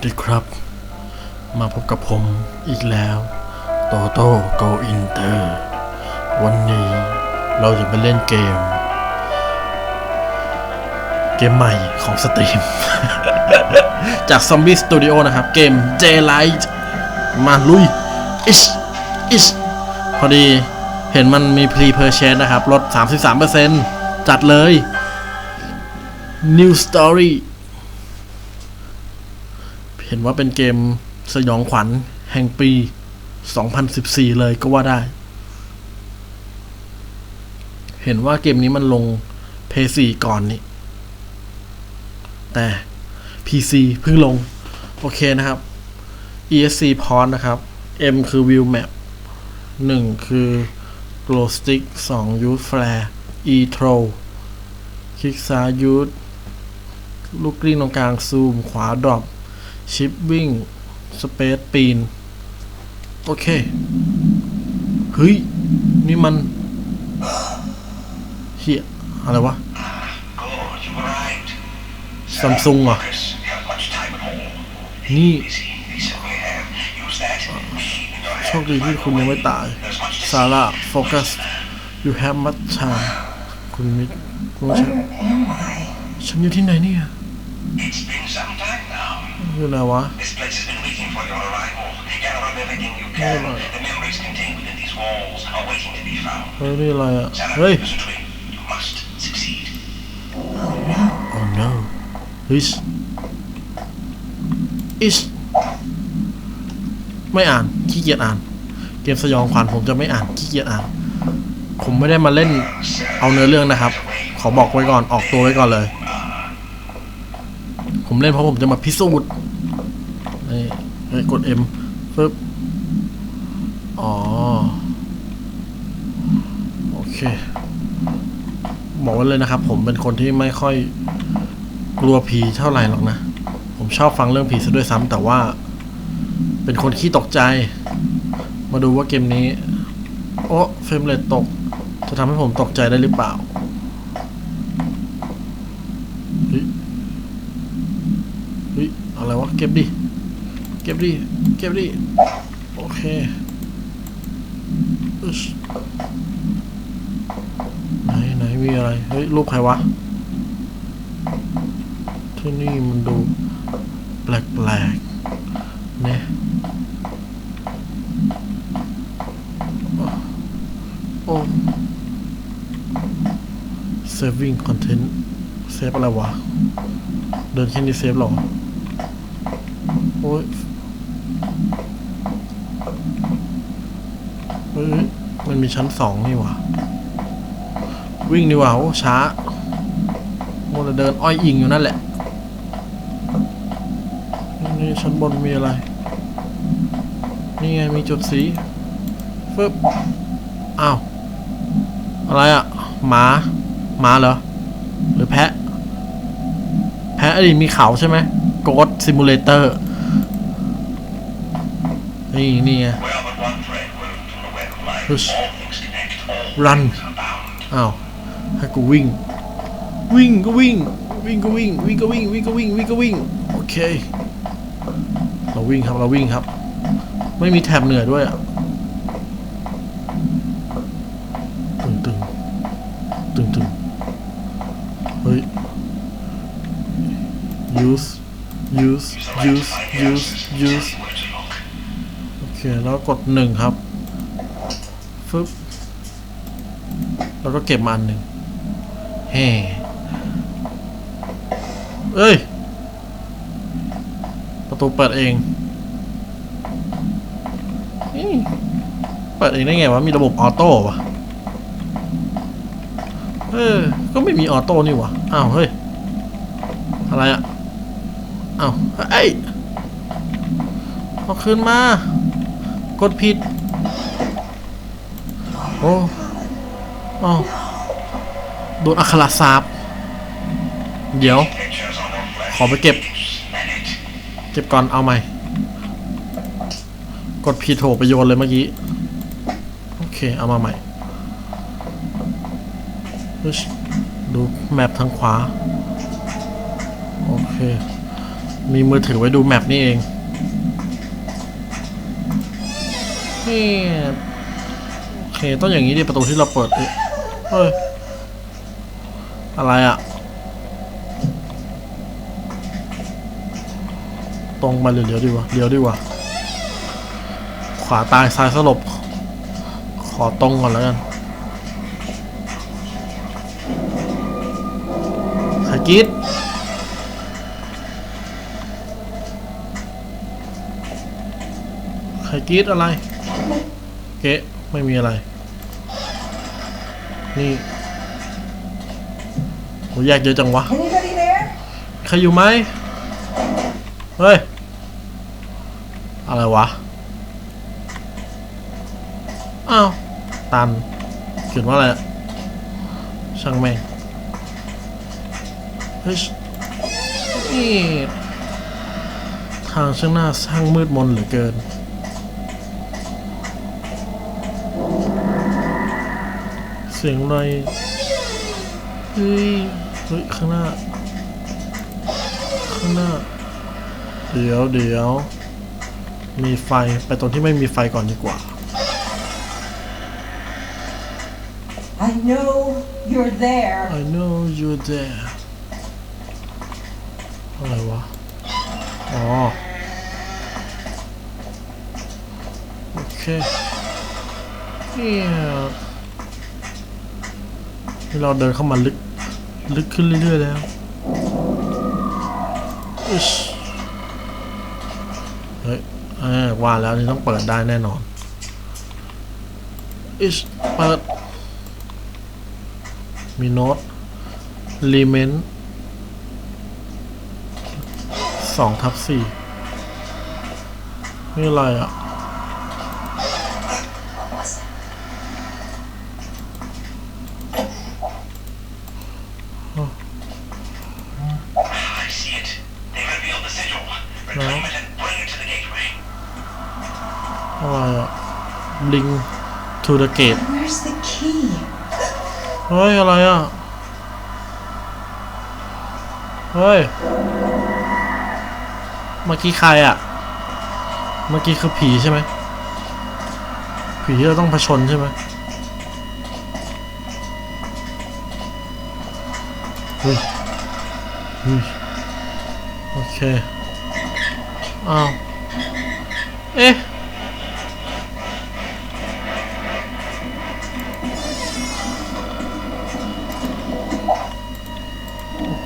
สวัสดีครับ มาพบกับผมอีกแล้ว โตโต้โกอินเตอร์ วันนี้เราจะไปเล่นเกม เกมใหม่ของสตรีม จาก Zombie Studio นะครับ เกม Daylight มาลุย อิช อิช พอดีเห็นมันมี Pre Purchase นะครับ ลด 33%จัดเลย New Story เห็นว่าเป็นเกมสยองขวัญแห่งปี 2014 เลยก็ว่าได้ เห็นว่าเกมนี้มันลง PS4 ก่อนนี่ แต่ PC เพิ่งลง โอเคนะครับ ESC port นะครับ M คือ view map 1 คือ glow stick 2 use flare E throw คลิกซ้าย use ลูกกลิ้งตรงกลางซูม ขวา drop ชิปวิ่ง สเปซปีน โอเค เฮ้ย นี่มันเฮียอะไรวะ Good, you arrived. Samsung อะ Chris, you have much time at home. นี่ Busy, they certainly have. Use that machine in your โช hand. คดีที่คุณยังไม่ตาย There's much to ซาร่าโฟกัส you have much time คุณมิคุณฉันฉันอยู่ที่ไหนเนี่ย อยู่ไหนวะ This place has been waiting for your arrival. Gather up everything you can. The memories contained within these walls are waiting to be found. เฮ้ยนี่อะไรอะ Sarah, เฮ้ย listen to me. You must succeed. oh no เฮ้ย is ไม่อ่านขี้เกียจอ่าน เกมสยองขวัญผมจะไม่อ่านขี้เกียจอ่าน ผมไม่ได้มาเล่นเอาเนื้อเรื่องนะครับ ขอบอกไว้ก่อนออกตัวไว้ก่อนเลย ผมเล่นเพราะผมจะมาพิสูจน์นี่ เฮ้ยกด M ปึ๊บ อ๋อ โอเค บอกไว้เลยนะครับ ผมเป็นคนที่ไม่ค่อยกลัวผีเท่าไหร่หรอกนะ ผมชอบฟังเรื่องผีซะด้วยซ้ำแต่ว่า เป็นคนขี้ตกใจ มาดูว่าเกมนี้ โอ้เฟรมเรทตก จะทำให้ผมตกใจได้หรือเปล่าเฮ้ยอะไรวะ เก็บดิ ก็บดิเก็บดิโอเคไหนไหนมีอะไร เฮ้ย รูปใครวะ ที่นี่มันดู แปลกๆเนี่ยโอ้ saving content เซฟอะไรวะ เดินแค่นี้เซฟหรอ โอ้ย มันมีชั้นสองนี่หว่า วิ่งดีกว่าโอ้ช้ามัวแต่เดินอ้อยอิงอยู่นั่นแหละ นี่ชั้นบนมีอะไร นี่ไงมีจุดสีฟึบอ้าว อะไรอะหมาหมาเหรอ หรือแพะ แพะดิมีเขาใช่ไหม Ghost Simulator นี่นี่ไง All Run. things run อ้าวให้กูวิ่ง วิ่งก็วิ่ง วิ่งก็วิ่ง วิ่งก็วิ่ง วิ่งก็วิ่ง วิ่งก็วิ่ง โอเค เราวิ่งครับ เราวิ่งครับ ไม่มีแถบเหนื่อยด้วยอะตึงตึงตึงตึงเฮ้ย use use Use use use โอเค แล้วกดหนึ่งครับ ฟึบแล้วก็เก็บมาอันหนึ่งแฮ่เอ้ย ประตูเปิดเอง เปิดเองได้ไงวะ มีระบบออโต้วะเออ ก็ไม่มีออโต้นี่วะอ้าว เฮ้ย อะไรอะอ้าว เอ้ยเอาคืนมา กดผิด โอ้อ้าวโดนอัคราสาบเดี๋ยว ขอไปเก็บ เก็บก่อนเอาใหม่ กดผิดโถไปโยนเลยเมื่อกี้ โอเค เอามาใหม่อึ๊ชดูแมปทางขวา โอเค มีมือถือไว้ดูแมปนี่เองนี่โอ เคต้องอย่างนี้ดิประตูที่เราเปิดเฮ้ยอะไรอะตรงไปหรือเลี้ยวดีกวะเลี้ยวดีกว่า ขวาตายซ้ายสลบ ขอตรงก่อนแล้วกันใครกรีดใครกรีดอะไร เก๊ะไม่มีอะไร นี่โหแยกเยอะจังวะ ใครอยู่ไหมเฮ้ย อะไรวะ อ้าว ตันเขียนว่าอะไร ช่างแม่งเฮ้ยนี่ทางช่างหน้าช่างมืดมนเหลือเกิน เสียงอะไรเฮ้ยเฮ้ยข้างหน้า ข้างหน้า เดี๋ยวเดี๋ยว มีไฟไปตรงที่ไม่มีไฟก่อนดีกว่า I know you're there. I know you're there อะไรวะ อ๋อ โอเคเนี่เราเดินเข้ามาลึก ลึกขึ้นเรื่อยๆแล้วอิชเฮ้ยเออว่าแล้วนี่ต้องเปิดได้แน่นอนอิชเปิด มีโน้ตรีเมนสองทับสี่นี่อะไรอะ I see it. They've revealed the sigil. Reclaim it and bring it to the gateway. อะไรอะ ลิง to the gate Where's the key? เฮ้ย อะไรอะ เฮ้ย เมื่อกี้ใครอะ เมื่อกี้คือผีใช่ไหม ผีที่เราต้องผชนใช่ไหมเฮ้ยเฮ้ยโอเค อ้าว เอ๊ะ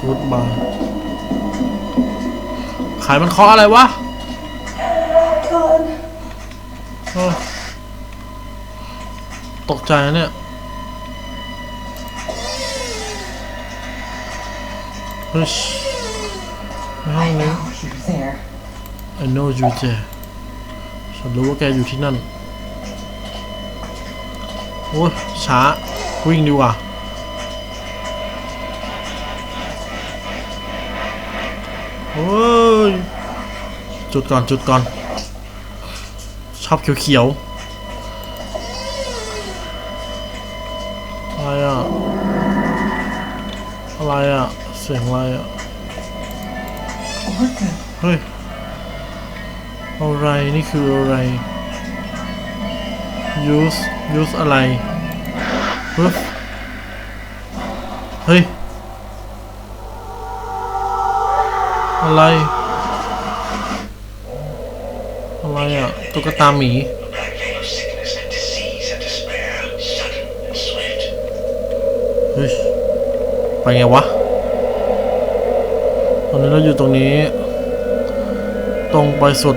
กูดบายขายมันเคาะอะไรวะ God. เออตกใจนะเนี่ยเฮ้ยในห้องนี้ Oh, you're there. I know you there ฉันรู้ว่าแกอยู่ที่นั่น โอ้ยช้า วิ่งดีกว่า โอ้ย จุดก่อนจุดก่อน ชอบเขียวๆ อะไรอะ อะไรอะ เสียงอะไรอะ เฮ้ย อะไร นี่คืออะไร use use อะไร เฮ้ย อะไร อะไรอะ ตุ๊กตาหมีเฮ้ยไปไงวะ ตอนนี้เราอยู่ตรงนี้ ตรงไปสุด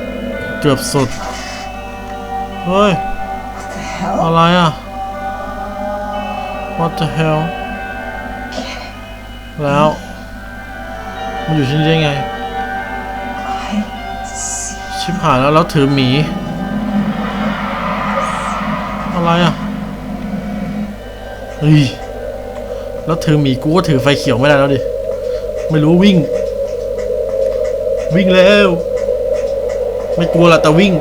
เกือบสุด เฮ้ย อะไรอะ What the hell แล้ว มันอยู่ที่นี่ได้ไง ชิบหายแล้วแล้วถือหมี อะไรอะเฮ้ยแล้วถือหมีกูก็ถือไฟเขียวไม่ได้แล้วดิ ไม่รู้วิ่ง วิ่งแล้ว ไม่กลัวหรอกแต่วิ่ง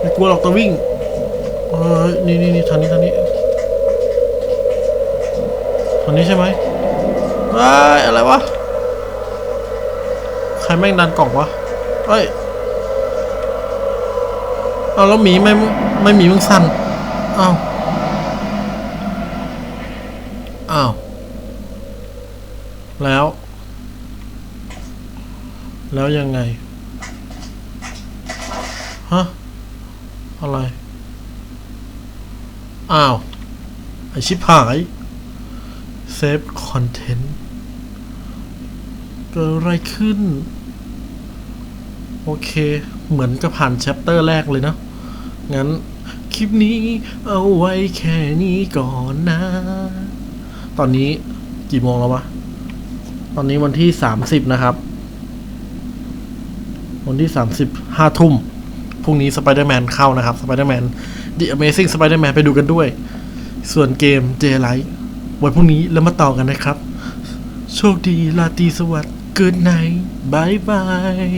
ไม่กลัวหรอกแต่วิ่งเฮ้ยนี่นี่นี่ทางนี้ทางนี้ทางนี้ใช่ไหมว้ายอะไรวะ ใครแม่งดันกล่องวะเอ้ย เอาแล้วหมีไม่ไม่หมีมึงสั่นเอาวอ้าว แล้ว แล้วยังไง ฮะ อะไร อ้าว ไอชิบหายเซฟคอนเทนต์เกิดอะไรขึ้น โอเค เหมือนกับผ่านแชปเตอร์แรกเลยเนะ งั้นคลิปนี้เอาไว้แค่นี้ก่อนนะ ตอนนี้กี่โมงแล้ววะ ตอนนี้วันที่สามสิบนะครับ วันที่สามสิบห้าทุ่มพรุ่งนี้สไปเดอร์แมนเข้านะครับสไปเดอร์แมน The Amazing Spider-Man ไปดูกันด้วย ส่วนเกม Daylight ไว้พรุ่งนี้แล้วมาต่อกันนะครับ โชคดีลาตีสวัสดิ์ Good night บายบาย